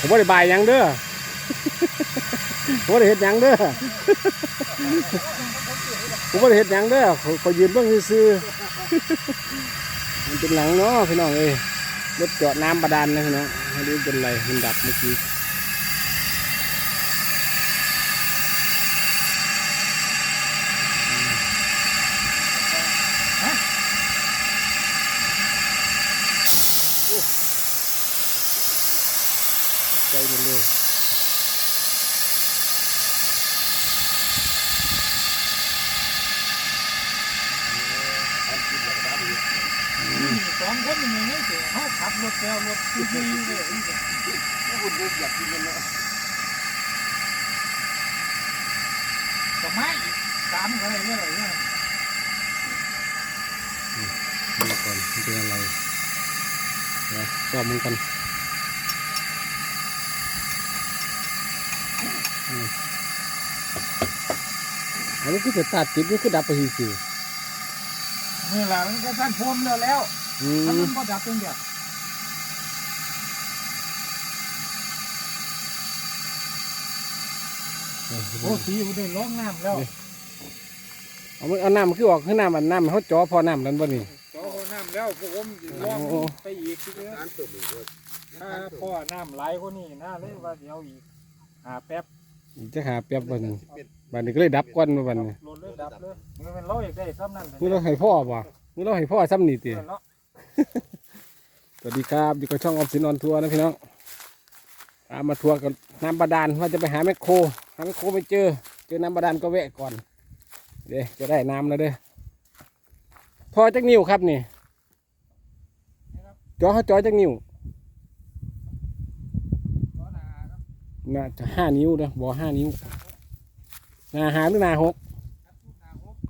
ผมว่าได้บายยังเด้อผมว่าได้เห็ดยังเด้อผมว่าได้เห็ดยังเด้อขอยืนเบื้องซื่อๆมันเป็นหลังเนาะพี่น้องเอ้ยรถเจาะน้ำบาดาลนะพี่น้องไม่รู้เป็นไรมันดับเมื่อกี้ หมดเลยสองคนอย่างนี้เสียเขาขับรถแล้วรถที่ดีเลยคุณรู้อยากกินกันเนาะก็ไม่อีกสามอะไรเนี่ยอะไรเนี่ยดูก่อนมันเป็นอะไรเดี๋ยวจอบมึงกัน อืมอันนี้คือจะตัดติดนี่คือดับไปทีสินี่แหละมันก็สั้นพรมแล้วแล้วอืถ้ามัมนก็ดับเป็นเดียวโอ้สีมันได้ร้องน้ำแล้วเอามือเอาน้ำมันคือออกคือน้ำอันน้ำเขาจ่อพอน้ำนั้นบ่นี่จอน้ำแล้วพวกผมร้องโอ้ไปอีกทีเดียวร้านเติมอีกเลยถ้าพ่อน้ำไหลกว่านี่น่าเลยว่าเดี๋ยวอีกหาแป๊บ จะหาแป๊บบ่นี่บัดนี้ก็เลยดับก้อนมาบัดนี้รถเลยดับเลยมันเป็นร้อยได้ซ้ำนั่นมึงเราให้พ่อบ่มึงเราให้พ่อซ้ำนี่ติเนาะสวัสดีครับอยู่กับช่องออมสินออนทัวร์นะพี่น้องตามมาทัวร์กับน้ำบาดาลว่าจะไปหาแมคโครหาแมคโครไม่เจอ เจอน้ำบาดาลก็แวะก่อน เดี๋ยวจะได้น้ำแล้วเด้อพอจักนิ้วครับนี่จอเขาจอจักนิ้ว น่าจะห้านิ้วนะบอห้านิ้วหนาหาหรือหนาหก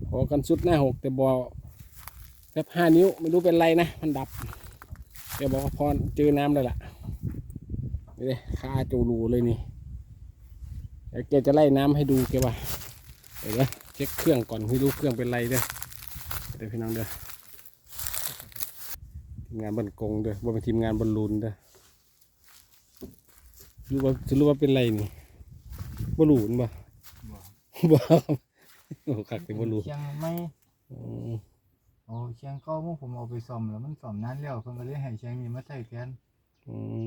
ขอกันสุดหน้าหกแต่บอแบบห้านิ้วไม่รู้เป็นไรนะ มันดับแกบอกว่าพอเจอน้ำเลยล่ะนี่เลยคาจูรูเลยนี่เดี๋ยวแกจะไล่น้ำให้ดูแกว่าเดี๋ยวเช็คเครื่องก่อนไม่รู้เครื่องเป็นไรเด้อเดี๋ยวพี่น้องเด้อทีมงานบนกงเด้อบ่เป็นทีมงานบนลูนเด้อ รู้ว่าจะรู้ว่าเป็นไรนี่บลูนบ่บ่โอ้คักแต่บลูเชียงไม่อืมโอ้เชียงเก็มุผมเอาไปซ่อมแล้วมันซ่อมนานแล้วเพิ่นก็เลยให้เชียงนี้มาใส่แทนอืม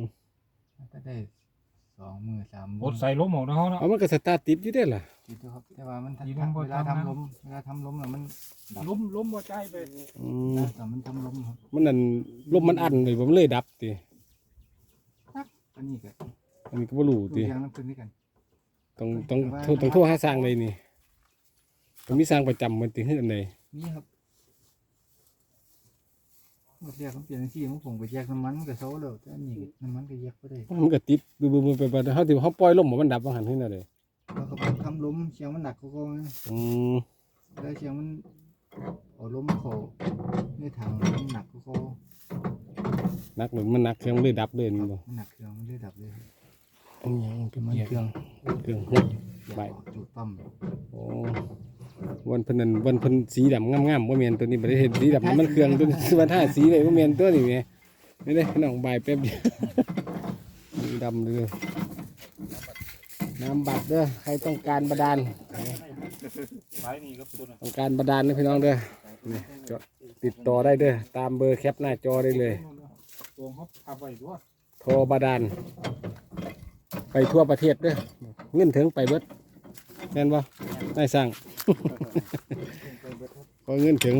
มันก็ได้สองมือสามบดใส่ล้มออกนะเขาเนาะ เอามันก็สตาร์ทติดอยู่ได้อล่ะคิดดูครับแต่ว่ามันทันดีมันบ่เวลาทำนะ ทำล้มเวลาทำล้มแล้วมันล้มล้มหัวใจไปอืมแต่มันทำล้มครับมันนั่นลมมันอันเลยผมนเลยดับติอันนี้ก็ อันนี้ก็บ่รู้ดูติเชียงน้ำพึ่งด้วยกัน ต้องต้องโทรต้องโทรหาสร้างเลยนี่ต้องมีสร้างประจำมันติคืออันใดนี่ครับหมดเรียกเขาเปลี่ยนที่ของผมไปแยกน้ำมันมันก็โซ่แล้วแต่อันนี้น้ำมันก็แยกบ่ได้มันก็ติดบึ้มๆไปไปเฮาสิเฮาปล่อยลมบ่มันดับว่าหันขึ้นน่ะเด้แล้วก็ไปทำล้มเชียงมันหนักเขาก็อืมแล้วเชียงมันเอาล้มเขาในถังมันหนักเขาก็หนักหรือมันหนักเครื่องมันเลยดับเลยนี่บ่มันหนักเครื่องมันเลยดับเลยอั นนี้เป็นมันเกียเครื่องเครื่องหกใบจุดปั๊มโอ้วันเพิ่นนั่นวันเพิ่นสีดำงามๆบ่แม่นตัวนี้บ่ได้เห็นสีดำมันเครื่องตัวนี้วันท่าสีเลยบ่แม่นตัวนี้แหมนี่เด้พี่น้องบายแป๊บเดียวสีดำเลยน้ำบัตรเด้อใครต้องการบาดาลไปนี่ครับคุณต้องการบาดาลนะพี่น้องเด้อนี่จดติดต่อได้เด้อตามเบอร์แคปหน้าจอได้เลยตัวเขาขับไปด้วยโทรบาดาล ไปทั่วประเทศเด้อเงินถึงไปเบิดแม่นบ่นายสั่ง พอเงินถึง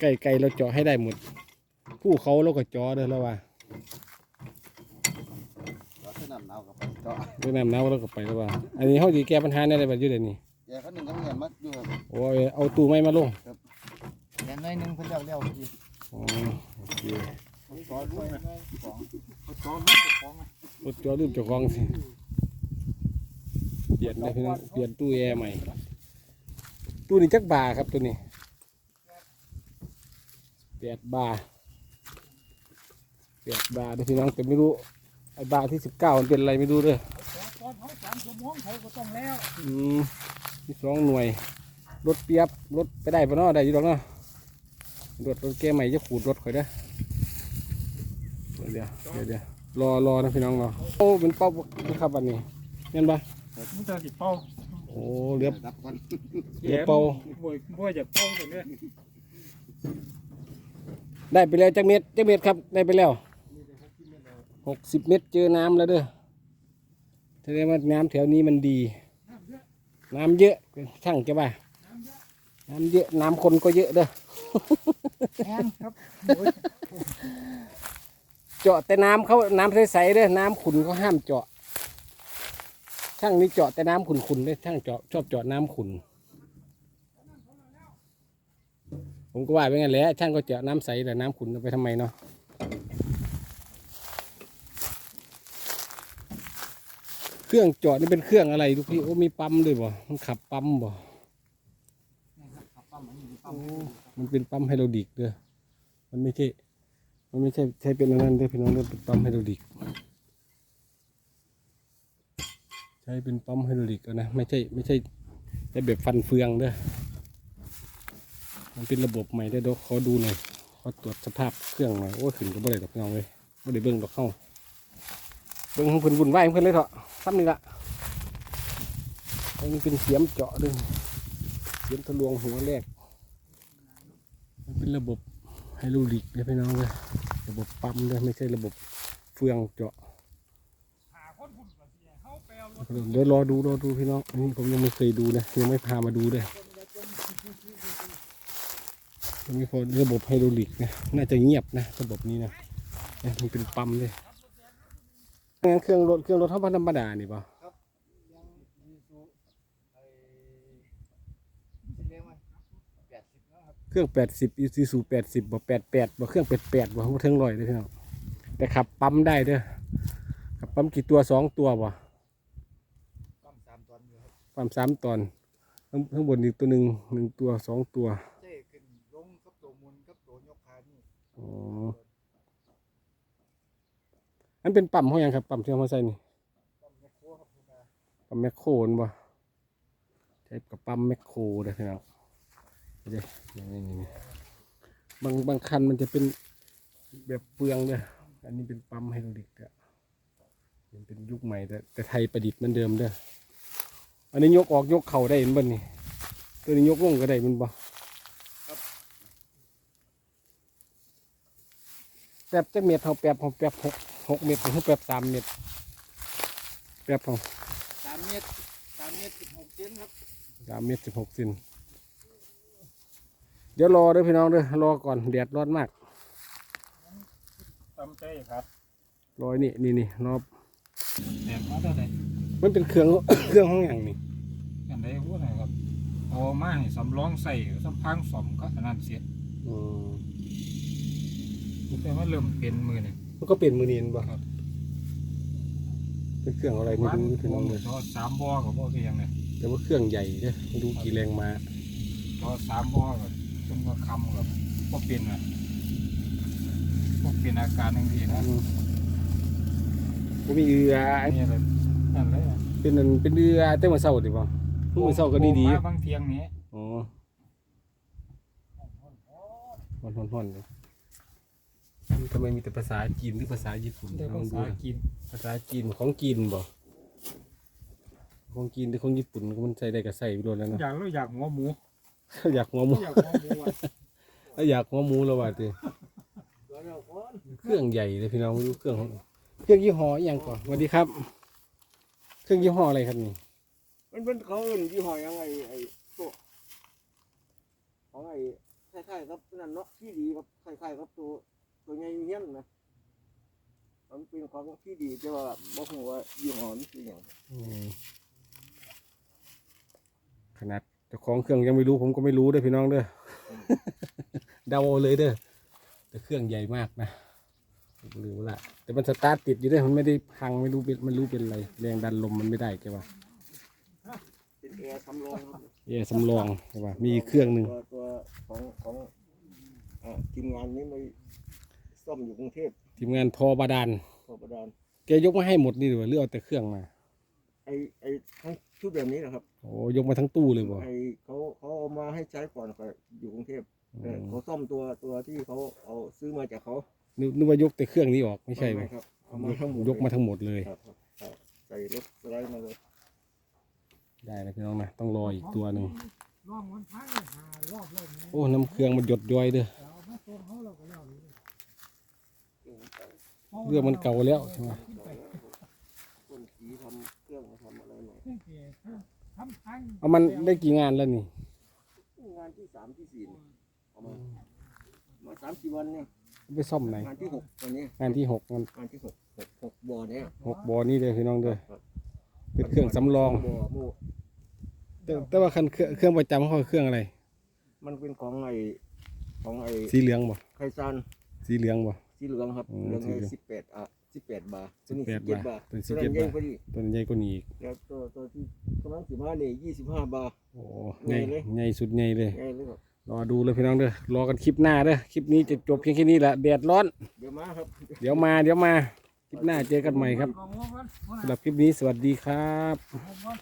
ไก่ไก่เราเจาะให้ได้หมดผู้เขาเราก็เจาะเด้อแล้วว่าเราเท่านั้นเอากับเจาะเวียดนามหนาวเราก็ไปแล้วว่า อันนี้เขาสิแก้ปัญหาในอะไรแบบอยู่เดี๋ยวนี้แกเขาหนึ่งเขาเงินมัดอยู่ครับโอ้ยเอาตู้ไม้มาลงอย่างน้อยหนึงเพิ่นเลี้ยวเลี้ยวอีกอ๋อโอเคต่อด้วยนะของต่อลูกของ รถจอดรูปเจ้าของสิ เปลี่ยนได้พี่น้อง เปลี่ยนตู้แอร์ใหม่ ตู้นี้จักบาทครับตัวนี้แปดบาทแปดบาทเด้อพี่น้องแต่ไม่รู้ไอ้บาทที่สิบเก้ามันเป็นอะไรไม่รู้เด้อตอนเขาสามชั่วโมงเขาก็ต้องแล้วอืมมีสองหน่วยรถเปียบรถไปได้ปะเนาะได้อยู่หรอกเนาะรถรถแก้ใหม่จะขูดรถข่อยเด้อเดี๋ยวเดี๋ยวเดี๋ยวเดี๋ยว รอรอนะพี่น้องรอโอ้เป็นเป้านะครับวันนี้เห็นปะมันจะสิเป้าโอ้เหลือรับก่อนเหลือเป้าบ่อยบ่อยจากเป้าตัวเนี้ยได้ไปแล้วจักเม็ดจักเม็ดครับได้ไปแล้วหกสิบเม็ดเจอน้ำแล้วเด้อแสดงว่าน้ำแถวนี้มันดี น้ำเยอะช่างจะว่าน้ำเยอะน้ำคนก็เยอะเด้อแอนครับโอ้ย เจาะแต่น้ำเขาน้ำใสๆเด้อน้ำขุ่นเขาห้ามเจาะช่างนี่เจาะแต่น้ำขุ่นๆเด้อช่างเจาะชอบเจาะน้ำขุ่นผมก็ว่าไปงั้นแหละช่างก็เจาะน้ำใสแต่น้ำขุ่นไปทำไมเนาะเครื่องเจาะนี่เป็นเครื่องอะไรลูกพี่โอ้มีปั๊มด้วยบ่มันขับปั๊มบ่มันเป็นปั๊มไฮโดรลิกเด้อมันไม่ใช่ มันไม่ใช่ใช้เป็นอันนั้นเด้พี่น้องเด้เป็นปั๊มไฮดรอลิก ใช้เป็นปั๊มไฮดรอลิกนะไม่ใช่ไม่ใช่ใช้แบบฟันเฟืองเด้อมันเป็นระบบใหม่ได้ดี๋ยวขอดูหน่อยขอตรวจสภาพเครื่องหน่อยโอ้ขึ้นก็บ่ได้ดอกพี่น้องเลยบ่ได้เบิ่งดอกเข้าเบิ่งของเพิ่นวุ่นวายของเพิ่นเลยเถอะซ้ำนี่ละอันนี้เป็นเสียมเจาะด้วยเสียมทะลวงหัวแรกมันเป็นระบบไฮดรอลิกเนี่ยพี่น้องเลย ระบบปั๊มเลยไม่ใช่ระบบเฟืองเจาะหาคนหุ่นก่อนสิเฮาไปเอารถเดี๋ยวรอดูรอดูพี่น้องอันนี้ผมยังไม่เคยดูนะยังไม่พามาดูเลยยังไม่พอระบบไฮดรอลิกนะน่าจะเงียบนะระบบนี้นะเนี่ยมันเป็นปั๊มเลยงั้นเครื่องรถเครื่องรถเท่าธรรมดานี่ป่ะ ยังมีสูไอ้ที่เรียกว่าแปดสิบนะครับ เครื่องแปดสิบอีซูซูแปดสิบบ่แปดแปดบ่เครื่องแปดแปดบ่หัวเทิงลอยเลยพี่น้องแต่ขับปั๊มได้เด้อขับปั๊มกี่ตัวสองตัวบ่ปั๊มสามตอนอยู่ครับปั๊มสามตอนข้างข้างบนอีกตัวหนึ่งหนึ่งตัวสองตัวเจ้ขึ้นลงกับตัวมุนกับตัวยกขานี่อ๋ออันเป็นปั๊มเขาหยังครับปั๊มที่เขามาใส่นี่ปั๊มแมคโครครับคุณตาปั๊มแมคโครนบ่ใช้กับปั๊มแมคโครเด้อพี่น้อง เด้นี่นี่นี่บางบางคันมันจะเป็นแบบเปลืองเด้ออันนี้เป็นปั๊มไฮดรอลิกเด้อมันเป็นยุคใหม่แต่แต่ไทยประดิษฐ์เหมือนเดิมเด้ออันนี้ยกออกยกเข่าได้เห็นบ่นี่ตัวนี้ยกลงก็ได้แมันบ่แป๊บจักเม็ดเขาแป๊บเขาแป๊บหกหกเม็ดเขาแป๊บสามเม็ดแป๊บเขาสามเมตรสามเมตรสิบหกเซนครับสามเมตรสิบหกเซน เดี๋ยวรอเด้อพี่น้องเด้อรอก่อนแดดร้อนมากตำใจครับรอยนี่นี่นี่รอแหนมมาเท่าไหร่มันเป็นเครื่อง เครื่องห้องอย่างนี่อันใดพูดหน่อยครับเอามาให้สำรองใส่สำพังสมก็อันนั้นเสียอืมแต่ว่าเริ่มเป็นมือนี่มันก็เป็นมือนีนบ่ครับเป็นเครื่องอะไรไม่รู้พี่น้องเลยจอสามบ่อกับบ่อเพียงเลยแต่ว่าเครื่องใหญ่เด้อไม่รู้กี่แรงมาจอสามบ่อกับจ นว่าคำกับบ่เป็นอะบ่เป็นอาการอย่างนี้นะอืมก็มีเรืออันนี้เลยนั่นเลยอะเป็นอันเป็นเรือแต่มื่อเช้าดิบ่เมื่อเช้าก็ดีดีมาบางเทียงนี้ๆอ๋อฮอนฮอนฮอนเลยทำไมมีแต่ภาษาจีนหรือภาษาญี่ปุ่นได้ลภาองดูษานะกินภาษาจีนของจีนบ่ของจีนหรือของญี่ปุ่นก็มันใส่ได้ก็ใส่ไปโดนแล้วเนาะอยากรู้อยากหัวหมู อยากหัวหมูอยากหัวหมูอะถ้าอยากหัวหมูแล้วว่าติเครื่องใหญ่เลยพี่น้องไม่รู้เครื่องของเครื่องยี่ห้ออหย่างก่อนสวัสดีครับ เครื่องยี่ห้ออะไรครับนี่มันเป็นเขาอื่นยี่ห้อยังไงไอ้ตัวของไอ้คล้ายๆครับนั่นเนาะที่ดีครับคล้ายๆครับตัวตัวใหญ่เงี้ยนนะมันเป็นของที่ดีแต่ว่าบอกว่ายี่ห้อนี้คืออย่างอืมขนาด เจ้าของเครื่องยังไม่รู้ผมก็ไม่รู้เด้อพี่น้องเด้อเดาเอาเลยเด้อแต่เครื่องใหญ่มากนะผมลืมละแต่มันสตาร์ทติดอยู่เด้อมันไม่ได้พังไม่รู้เป็นมันรู้เป็นอะไรแรงดันลมมันไม่ได้แกว่าเป็นแอร์สำรองครับเอสำรองใช่ป่ะมีเครื่องหนึ่งตัวตัวของของอ่าทีมงานนี้ไม่ซ่อมอยู่กรุงเทพทีมงานทอบาดาลพอประดานแกยกมาให้หมดนี่เลยเลือกเอาแต่เครื่องมาไอ้ไอ้ทั้ง ชุดแบบนี้นะครับโอ้ยกมาทั้งตู้เลยบ่ ไอ้เขาเขาเอามาให้ใช้ก่อนก็อยู่กรุงเทพอืเออมเขาซ่อมตัวตัวที่เขาเอาซื้อมาจากเขานึกนึกว่ายกแต่เครื่องนี้ออกไม่ใช่ไหมครับเอามาทั้งหมดยกมาทั้งหมดเลย ครับครับครับใส่รถสไลด์มาเลยได้นะพี่น้องนะต้องรออีกตัวหนึ่งลองวันพักเลยหารอบเลยนะโอ้น้ำเครื่องมันหยดย้อยเด้อเอามาส่งเขาเราก็แล้วเลยเรื่องมันเก่าแล้วใช่ไหมคนสีทำเครื่องมาทำอะไร หน่อยทำทางเอามันได้กี่งานแล้วนี่ งานที่สามที่สี่เนี่ยเอามามาสามสี่วันเนี่ยไปซ่อมไหน งานที่หกวันนี้งานที่หกงานงานที่หกหกหกบ่อเนี่ยหกบอนี่เลยพี่น้องเด้อเป็นเครื่องสำรอง บ่อหมู่แต่แต่ว่าคันเครื่องเครื่องประจำเขาคือเครื่องอะไร มันเป็นของไอ้ของไอ้สีเหลืองบ่ไคซันสีเหลืองบ่ สีเหลืองครับอืมเหลืองสีเหลือง สิบแปดอะ สิบแปดบาทตัวนี้18สิบเจ็ดบาทตัวนี้ตัวนั้น17ใหญ่บาท พอดีตัวใหญ่กว่านี้อีกแล้วตัวตัวที่ตัวนั้นสิบห้านี่ยี่สิบห้าบาท โอ้ใหญ่ใหญ่เลย ใหญ่สุดใหญ่เลยใหญ่เลยครับรอดูเลยพี่น้องเด้อรอกันคลิปหน้าเด้อคลิปนี้จะจบเพียงแค่นี้แหละแดดร้อน เดี๋ยวมาครับ เดี๋ยวมาเดี๋ยวมาคลิปหน้าเจอกันใหม่ครับของวันวันสำหรับคลิปนี้สวัสดีครับวัน